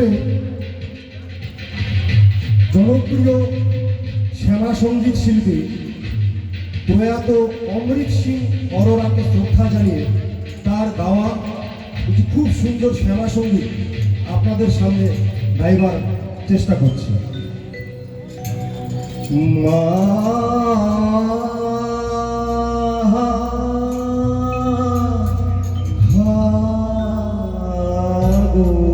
করে জনপ্রিয় শ্যামা সংগীত শিল্পী প্রয়াত অমৃত সিং অরোরাকে শ্রদ্ধা জানিয়ে তার গাওয়া একটি খুব সুন্দর শ্যামা সংগীত আপনাদের সামনে গাইবার চেষ্টা করছি। মা হা হা গো।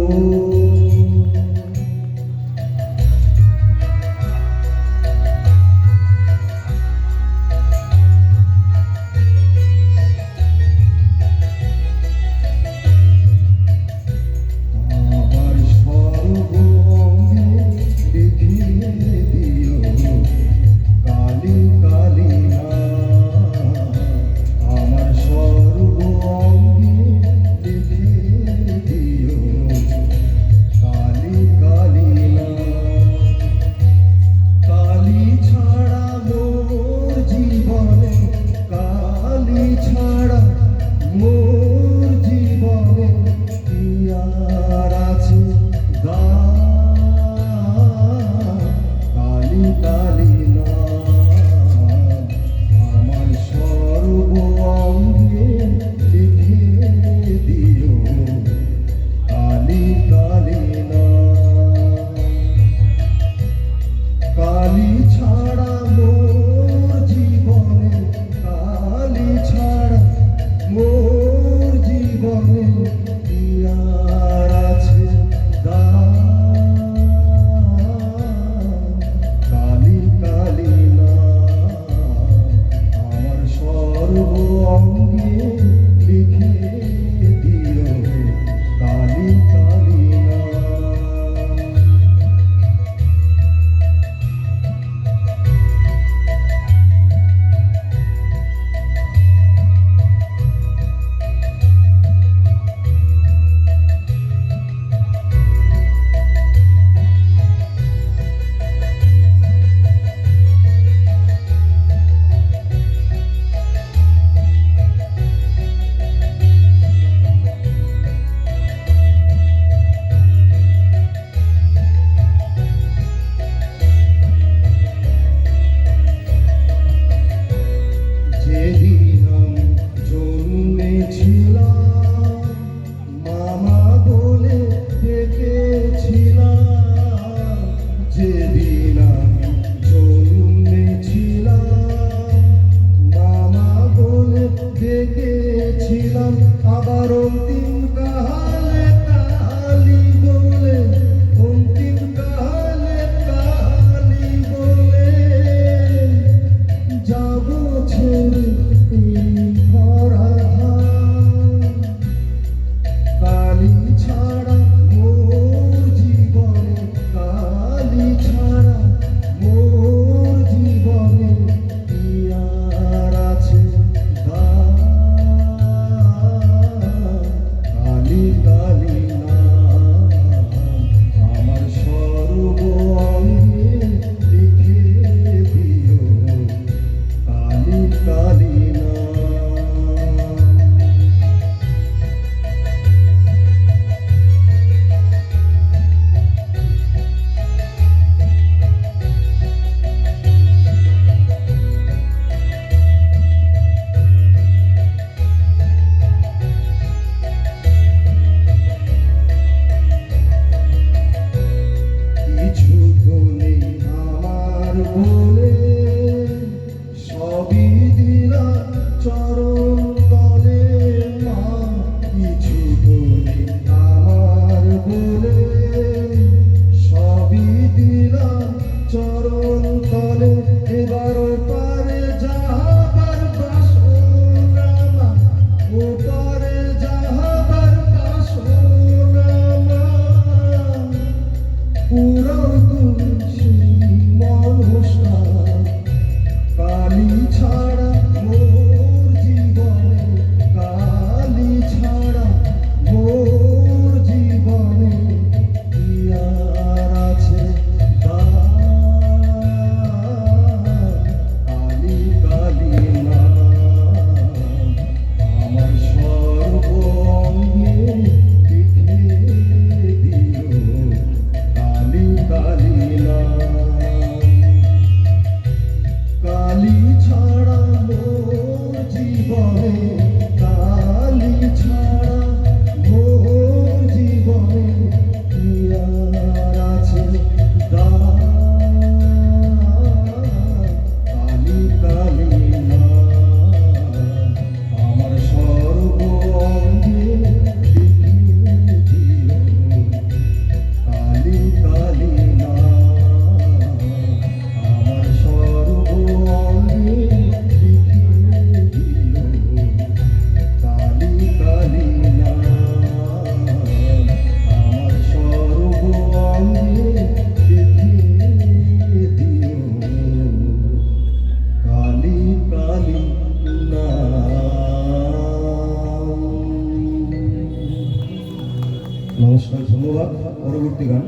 নমস্কার ধন্যবাদ পরবর্তী গান